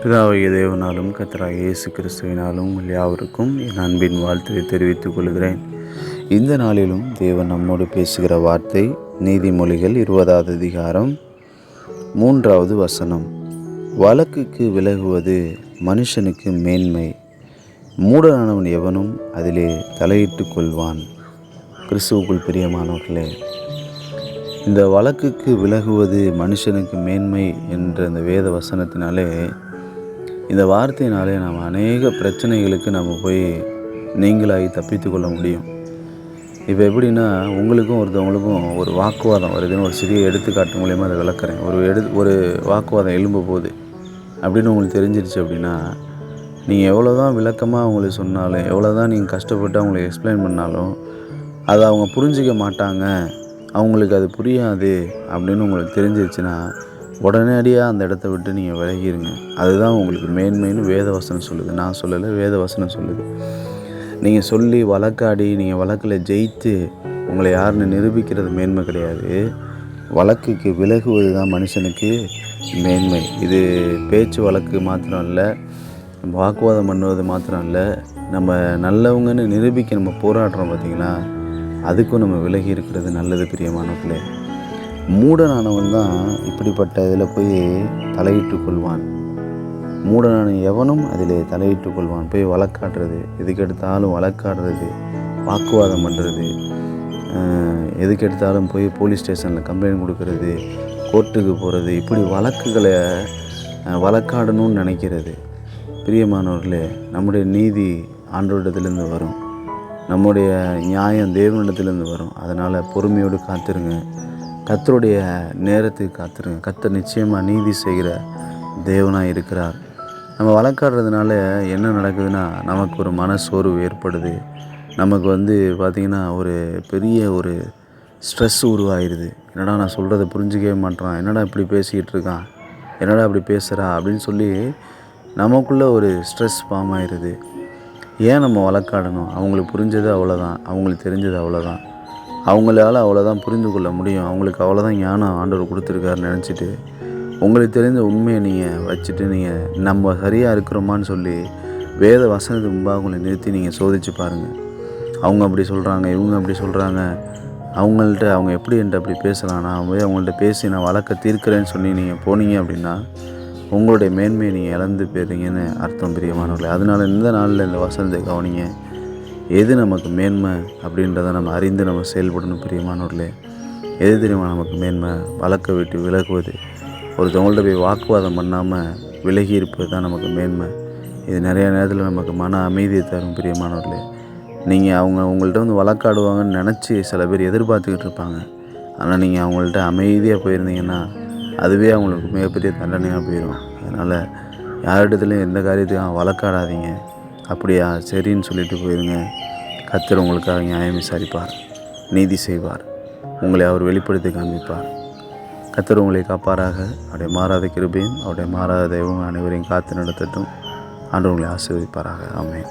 பிதாவைய தேவனாலும் கத்தராக இயேசு கிறிஸ்துவினாலும் உங்கள் யாவருக்கும் என் அன்பின் வாழ்த்தை தெரிவித்துக் கொள்கிறேன். இந்த நாளிலும் தேவன் நம்மோடு பேசுகிற வார்த்தை நீதிமொழிகள் இருபதாவது அதிகாரம் மூன்றாவது வசனம். வழக்குக்கு விலகுவது மனுஷனுக்கு மேன்மை. மூடனானவன் எவனும் அதிலே தலையிட்டு கொள்வான். கிறிஸ்துவுக்குள் பிரியமானவர்களே இந்த வழக்குக்கு விலகுவது மனுஷனுக்கு மேன்மை என்ற இந்த வேத வசனத்தினாலே இந்த வார்த்தையினாலே நாம் அநேக பிரச்சனைகளுக்கு நம்ம போய் நீங்களாகி தப்பித்து கொள்ள முடியும். இப்போ எப்படின்னா உங்களுக்கும் ஒருத்தவங்களுக்கும் ஒரு வாக்குவாதம் வருதுன்னு ஒரு சிறிய எடுத்துக்காட்டு மூலியமாக அதை விளக்குறேன். ஒரு எடு ஒரு வாக்குவாதம் எழும்ப போகுது. அப்படின்னு உங்களுக்கு தெரிஞ்சிருச்சு அப்படின்னா நீங்கள் எவ்வளோ தான் விளக்கமாக அவங்களுக்கு சொன்னாலும் எவ்வளோ தான் நீங்கள் கஷ்டப்பட்டு அவங்களுக்கு எக்ஸ்பிளைன் பண்ணாலும் அதை அவங்க புரிஞ்சிக்க மாட்டாங்க. அவங்களுக்கு அது புரியாது அப்படின்னு உங்களுக்கு தெரிஞ்சிருச்சுன்னா உடனடியாக அந்த இடத்த விட்டு நீங்கள் விலகிருங்க. அதுதான் உங்களுக்கு மேன்மைன்னு வேத வசனம் சொல்லுது. நான் சொல்லலை வேத வசனம் சொல்லுது. நீங்கள் சொல்லி வழக்காடி நீங்கள் வழக்கில் ஜெயித்து உங்களை யாருன்னு நிரூபிக்கிறது மேன்மை கிடையாது. வழக்குக்கு விலகுவது தான் மனுஷனுக்கு மேன்மை. இது பேச்சு வழக்கு மாத்திரம் இல்லை வாக்குவாதம் பண்ணுவது மாத்திரம் இல்லை நம்ம நல்லவங்கன்னு நிரூபிக்க நம்ம போராடுறோம் பார்த்திங்களா அதுக்கும் நம்ம விலகி இருக்கிறது நல்லது பிரியமான பிள்ளை மூடனானவன் தான் இப்படிப்பட்ட இதில் போய் தலையிட்டு கொள்வான். மூடனான எவனும் அதில் தலையிட்டு கொள்வான். போய் வழக்காடுறது எதுக்கெடுத்தாலும் வழக்காடுறது வாக்குவாதம் பண்ணுறது எதுக்கெடுத்தாலும் போய் போலீஸ் ஸ்டேஷனில் கம்ப்ளைண்ட் கொடுக்கறது கோர்ட்டுக்கு போகிறது இப்படி வழக்குகளை வழக்காடணும்னு நினைக்கிறது. பிரியமானவர்களே நம்முடைய நீதி ஆண்டோடத்துலேருந்து வரும். நம்முடைய நியாயம் தேவனிடத்துலேருந்து வரும். அதனால் பொறுமையோடு காத்துருங்க. கத்தருடைய நேரத்துக்கு காத்துருங்க. கத்தர் நிச்சயமாக நீதி செய்கிற தேவனாக இருக்கிறார். நம்ம வழக்காடுறதுனால என்ன நடக்குதுன்னா நமக்கு ஒரு மன சோர்வு ஏற்படுது. நமக்கு வந்து பார்த்திங்கன்னா ஒரு பெரிய ஒரு ஸ்ட்ரெஸ் உருவாகிடுது என்னடா நான் சொல்கிறத புரிஞ்சிக்கவே மாட்டேறான் என்னடா இப்படி பேசிக்கிட்டு இருக்கான்? என்னடா இப்படி பேசுகிறா அப்படின்னு சொல்லி நமக்குள்ளே ஒரு ஸ்ட்ரெஸ் ஃபார்ம் ஆயிடுது ஏன் நம்ம வழக்காடணும்? அவங்களுக்கு புரிஞ்சது அவ்வளோதான் அவங்களுக்கு தெரிஞ்சது அவ்வளோதான் அவங்களால அவ்வளோதான் புரிந்து கொள்ள முடியும். அவங்களுக்கு அவ்வளோதான் ஞானம் ஆண்டவர் கொடுத்துருக்காருன்னு நினச்சிட்டு உங்களுக்கு தெரிஞ்ச உண்மையை நீங்கள் வச்சுட்டு நீங்கள் நம்ம சரியாக இருக்கிறோமான்னு சொல்லி வேத வசனத்துக்கு முன்பாக உங்களை நிறுத்தி நீங்கள் சோதித்து பாருங்கள் அவங்க அப்படி சொல்கிறாங்க இவங்க அப்படி சொல்கிறாங்க அவங்கள்ட்ட அவங்க எப்படி என்கிட்ட அப்படி பேசலாம் நான் போய் அவங்கள்ட்ட பேசி நான் வழக்க தீர்க்கிறேன்னு சொல்லி நீங்கள் போனீங்க அப்படின்னா உங்களுடைய மேன்மையை நீங்கள் இழந்து போயிருங்கன்னு அர்த்தம் பிரியமானவர்களே. அதனால் இந்த நாளில் இந்த வசனத்தை கவனிங்க. எது நமக்கு மேன்மை அப்படின்றத நம்ம அறிந்து நம்ம செயல்படணும் பிரியமானவர்களே. எது தெரியுமா நமக்கு மேன்மை? வழக்க விட்டு விலகுவது. ஒருத்தவங்கள்ட்ட போய் வாக்குவாதம் பண்ணாமல் விலகி இருப்பது தான் நமக்கு மேன்மை. இது நிறைய நேரத்தில் நமக்கு மன அமைதியை தரும் பிரியமானவர்களே. நீங்கள் அவங்க உங்கள்கிட்ட வந்து வழக்காடுவாங்கன்னு நினச்சி சில பேர் எதிர்பார்த்துக்கிட்டு இருப்பாங்க. ஆனால் நீங்கள் அவங்கள்ட்ட அமைதியாக போயிருந்தீங்கன்னா அதுவே அவங்களுக்கு மிகப்பெரிய தண்டனையாக போயிடும் அதனால் யாரிடத்துலையும் எந்த காரியத்தையும் வழக்காடாதீங்க. அப்படியா? சரின்னு சொல்லிட்டு போயிருங்க. கத்தர் உங்களுக்காக நியாயம் விசாரிப்பார் நீதி செய்வார். உங்களை அவர் வெளிப்படுத்தி காண்பிப்பார். கத்தர் உங்களை காப்பாராக. அவருடைய மாறாத கிருபையும் அவருடைய மாறாத தெய்வம் அனைவரையும் காத்து நடத்தட்டும். ஆண்டு உங்களை ஆசீர்வதிப்பாராக. ஆமேன்.